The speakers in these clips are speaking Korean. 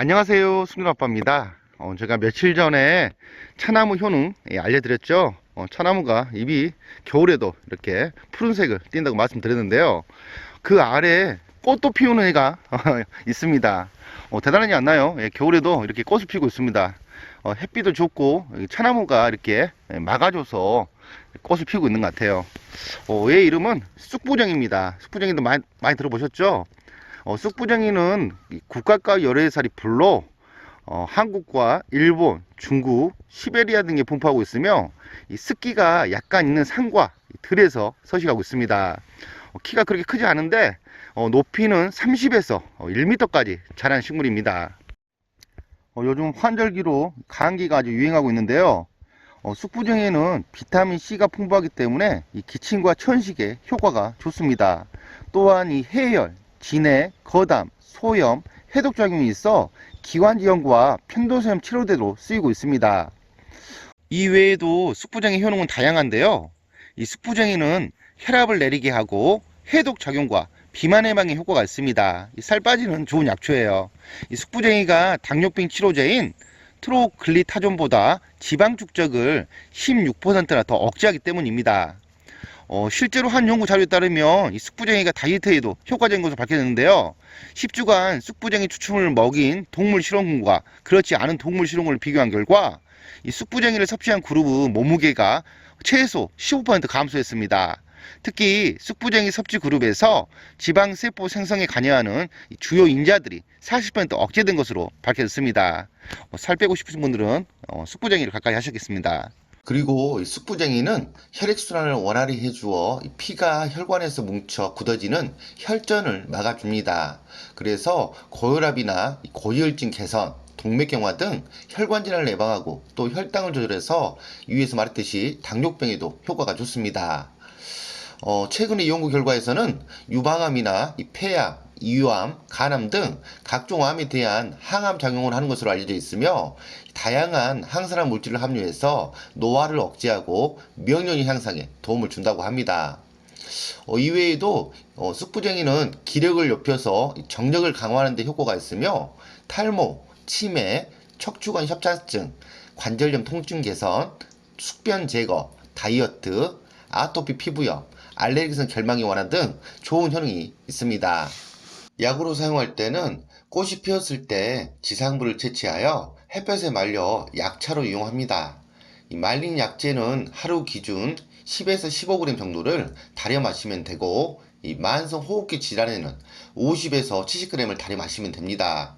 안녕하세요. 승윤 아빠입니다. 어, 제가 며칠 전에 차나무 효능 예, 알려드렸죠. 어, 차나무가 잎이 겨울에도 이렇게 푸른색을 띈다고 말씀드렸는데요. 그 아래 꽃도 피우는 애가 있습니다. 어, 대단하지 않나요? 예, 겨울에도 이렇게 꽃을 피우고 있습니다. 어, 햇빛도 좋고 이 차나무가 이렇게 예, 막아줘서 꽃을 피우고 있는 것 같아요. 어, 얘 이름은 쑥부정입니다. 쑥부정이도 많이, 많이 들어보셨죠? 어, 쑥부정이는 이 국가과 열애살이 불로 어, 한국과 일본, 중국, 시베리아 등에 분포하고 있으며 이 습기가 약간 있는 산과 이 들에서 서식하고 있습니다. 어, 키가 그렇게 크지 않은데 어, 높이는 30에서 1m까지 자라는 식물입니다. 어, 요즘 환절기로 감기가 아주 유행하고 있는데요. 어, 쑥부정에는 비타민 C가 풍부하기 때문에 이 기침과 천식에 효과가 좋습니다. 또한 이 해열, 진해, 거담, 소염, 해독작용이 있어 기관지 연구와 편도소염 치료제로 쓰이고 있습니다. 이 외에도 쑥부정의 효능은 다양한데요. 이 쑥부정이는 혈압을 내리게 하고 해독 작용과 비만 예방에 효과가 있습니다. 이살 빠지는 좋은 약초예요. 이 쑥부정이가 당뇨병 치료제인 트로글리타존보다 지방 축적을 16%나 더 억제하기 때문입니다. 어, 실제로 한 연구 자료에 따르면 이 쑥부쟁이가 다이어트에도 효과적인 것으로 밝혀졌는데요. 10주간 쑥부쟁이 추출을 먹인 동물 실험군과 그렇지 않은 동물 실험군을 비교한 결과 이 쑥부쟁이를 섭취한 그룹의 몸무게가 최소 15% 감소했습니다. 특히 쑥부쟁이 섭취 그룹에서 지방세포 생성에 관여하는 이 주요 인자들이 40% 억제된 것으로 밝혀졌습니다. 어, 살 빼고 싶으신 분들은 어, 쑥부쟁이를 가까이 하셨겠습니다. 그리고 이 쑥부쟁이는 혈액순환을 원활히 해주어 이 피가 혈관에서 뭉쳐 굳어지는 혈전을 막아줍니다. 그래서 고혈압이나 이 고지혈증 개선, 동맥경화 등 혈관 질환을 예방하고 또 혈당을 조절해서 위에서 말했듯이 당뇨병에도 효과가 좋습니다. 어, 최근의 연구 결과에서는 유방암이나 이 폐암, 이유암, 간암 등 각종 암에 대한 항암 작용을 하는 것으로 알려져 있으며 다양한 항산화 물질을 함유해서 노화를 억제하고 명령의 향상에 도움을 준다고 합니다. 어, 이외에도 어, 쑥부쟁이는 기력을 높여서 정력을 강화하는 데 효과가 있으며 탈모, 치매, 척추관 협착증, 관절염 통증 개선, 숙변 제거, 다이어트, 아토피 피부염, 알레르기성 결막이 완화 등 좋은 효능이 있습니다. 약으로 사용할 때는 꽃이 피었을 때 지상부를 채취하여 햇볕에 말려 약차로 이용합니다. 이 말린 약재는 하루 기준 10에서 15g 정도를 달여 마시면 되고 이 만성 호흡기 질환에는 50에서 70g을 달여 마시면 됩니다.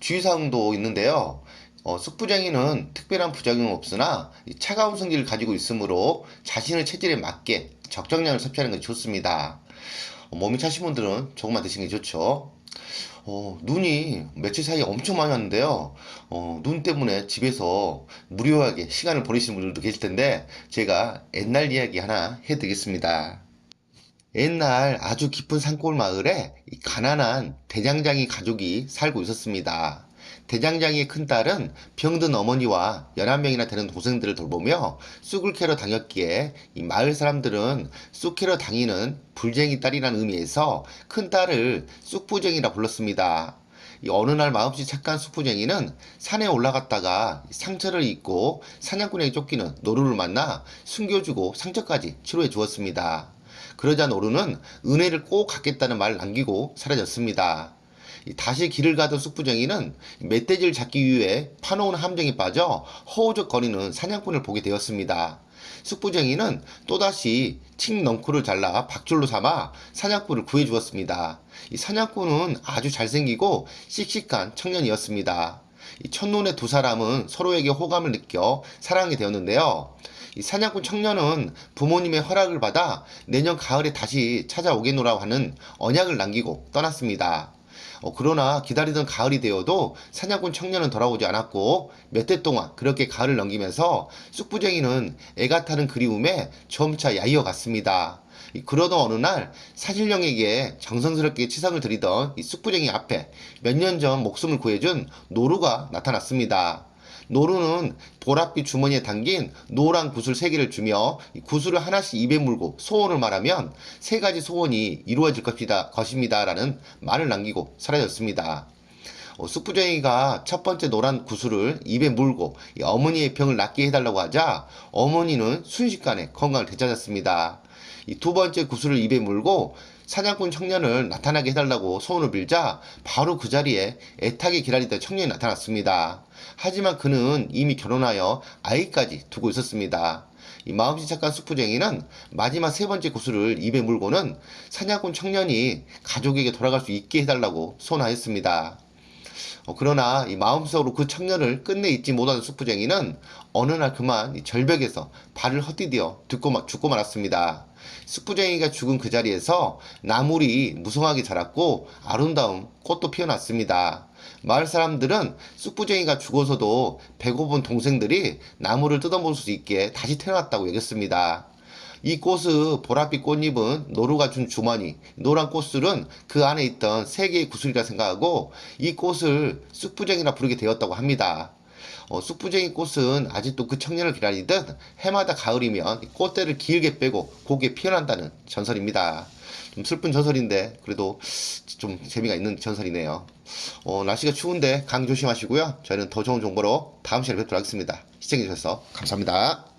주의사항도 있는데요. 어, 쑥부쟁이는 특별한 부작용은 없으나 이 차가운 성질을 가지고 있으므로 자신의 체질에 맞게 적정량을 섭취하는 것이 좋습니다. 어, 몸이 차신 분들은 조금만 드시는 게 좋죠. 어, 눈이 며칠 사이에 엄청 많이 왔는데요. 어, 눈 때문에 집에서 무료하게 시간을 보내시는 분들도 계실 텐데, 제가 옛날 이야기 하나 해드리겠습니다. 옛날 아주 깊은 산골 마을에 이 가난한 대장장이 가족이 살고 있었습니다. 대장장이의 큰딸은 병든 어머니와 11명이나 되는 동생들을 돌보며 쑥을 캐러 다녔기에 이 마을 사람들은 쑥 캐러 다니는 불쟁이 딸이라는 의미에서 큰딸을 쑥부쟁이라 불렀습니다. 이 어느 날 마음씨 착한 쑥부쟁이는 산에 올라갔다가 상처를 입고 사냥꾼에게 쫓기는 노루를 만나 숨겨주고 상처까지 치료해 주었습니다. 그러자 노루는 은혜를 꼭 갚겠다는 말을 남기고 사라졌습니다. 이 다시 길을 가던 쑥부쟁이는 멧돼지를 잡기 위해 파놓은 함정에 빠져 허우적거리는 사냥꾼을 보게 되었습니다. 쑥부쟁이는 또다시 칡 넝쿨을 잘라 박줄로 삼아 사냥꾼을 구해주었습니다. 이 사냥꾼은 아주 잘생기고 씩씩한 청년이었습니다. 이 첫눈에 두 사람은 서로에게 호감을 느껴 사랑하게 되었는데요. 이 사냥꾼 청년은 부모님의 허락을 받아 내년 가을에 다시 찾아오겠노라고 하는 언약을 남기고 떠났습니다. 어, 그러나 기다리던 가을이 되어도 사냥꾼 청년은 돌아오지 않았고 몇 해 동안 그렇게 가을을 넘기면서 쑥부쟁이는 애가 타는 그리움에 점차 야이어 갔습니다. 이 그러던 어느 날 사실령에게 정성스럽게 치상을 드리던 이 쑥부쟁이 앞에 몇 년 전 목숨을 구해준 노루가 나타났습니다. 노루는 보랏빛 주머니에 담긴 노란 구슬 세 개를 주며 이 구슬을 하나씩 입에 물고 소원을 말하면 세 가지 소원이 이루어질 것이다, 것입니다 라는 말을 남기고 사라졌습니다. 어, 쑥부쟁이가 첫 번째 노란 구슬을 입에 물고 이 어머니의 병을 낫게 해달라고 하자 어머니는 순식간에 건강을 되찾았습니다. 이두 번째 구슬을 입에 물고 사냥꾼 청년을 나타나게 해달라고 소원을 빌자 바로 그 자리에 애타게 기다리던 청년이 나타났습니다. 하지만 그는 이미 결혼하여 아이까지 두고 있었습니다. 이 마음씨 착한 쑥부쟁이는 마지막 세 번째 구슬을 입에 물고는 사냥꾼 청년이 가족에게 돌아갈 수 있게 해달라고 소원하였습니다. 어, 그러나 이 마음속으로 그 청년을 끝내 잊지 못하는 쑥부쟁이는 어느 날 그만 이 절벽에서 발을 헛디뎌 마- 죽고 말았습니다. 쑥부쟁이가 죽은 그 자리에서 나물이 무성하게 자랐고 아름다운 꽃도 피어났습니다. 마을 사람들은 쑥부쟁이가 죽어서도 배고픈 동생들이 나무를 뜯어먹을 수 있게 다시 태어났다고 여겼습니다. 이 꽃의 보랏빛 꽃잎은 노루가 준 주머니, 노란 꽃술은 그 안에 있던 세 개의 구슬이라 생각하고 이 꽃을 쑥부쟁이라 부르게 되었다고 합니다. 어, 쑥부쟁이 꽃은 아직도 그 청년을 기다리듯 해마다 가을이면 이 꽃대를 길게 빼고 고개 피어난다는 전설입니다. 좀 슬픈 전설인데 그래도 좀 재미가 있는 전설이네요. 어, 날씨가 추운데 강 조심하시고요. 저희는 더 좋은 정보로 다음 시간에 뵙도록 하겠습니다. 시청해주셔서 감사합니다.